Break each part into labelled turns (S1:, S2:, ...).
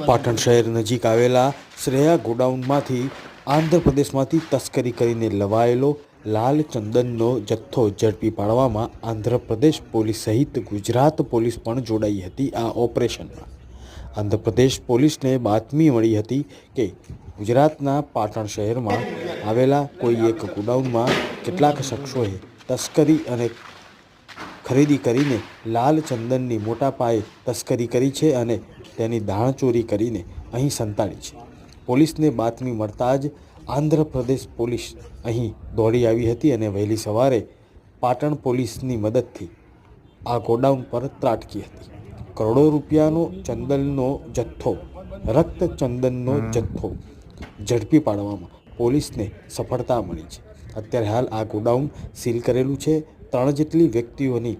S1: પાટણ શહેર નજીક આવેલા શ્રેયા ગોડાઉનમાંથી આંધ્રપ્રદેશમાંથી તસ્કરી કરીને લવાયેલો લાલ ચંદનનો જથ્થો ઝડપી પાડવામાં આંધ્રપ્રદેશ પોલીસ સહિત ગુજરાત પોલીસ પણ જોડાઈ હતી આ ઓપરેશનમાં. આંધ્રપ્રદેશ પોલીસને બાતમી મળી હતી કે ગુજરાતના પાટણ શહેરમાં આવેલા કોઈ એક ગોડાઉનમાં કેટલાક શખ્સોએ તસ્કરી અને ખરીદી કરીને લાલ ચંદનની મોટા પાયે તસ્કરી કરી છે અને તેની દાણચોરી કરીને અહીં સંતાડી છે. પોલીસને બાતમી મળતા જ આંધ્રપ્રદેશ પોલીસ અહીં દોડી આવી હતી અને વહેલી સવારે પાટણ પોલીસની મદદથી આ ગોડાઉન પર ત્રાટકી હતી. કરોડો રૂપિયાનો ચંદનનો જથ્થો, રક્ત ચંદનનો જથ્થો ઝડપી પાડવામાં પોલીસને સફળતા મળી છે. અત્યારે હાલ આ ગોડાઉન સીલ કરેલું છે ત્રણ જેટલી વ્યક્તિઓની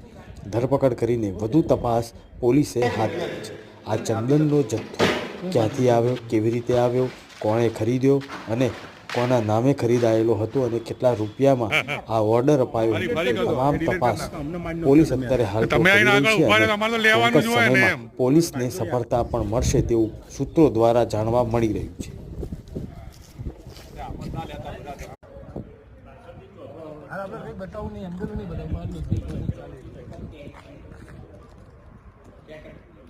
S1: ધરપકડ કરીને વધુ તપાસ પોલીસે હાથ ધરી છે. આ ચંદનનો જથ્થો ક્યાંથી આવ્યો કેવી રીતે આવ્યો કોણે ખરીદ્યો અને કોના નામે ખરીદાયેલો હતો અને કેટલા રૂપિયામાં આ ઓર્ડર અપાયો તમામ તપાસ પોલીસ અત્યારે હાલ ચોક્કસ સમયમાં પોલીસને સફળતા પણ મળશે તેવું સૂત્રો દ્વારા જાણવા મળી રહ્યું છે.
S2: બતાવું નહીં અંદર નહીં બતાવું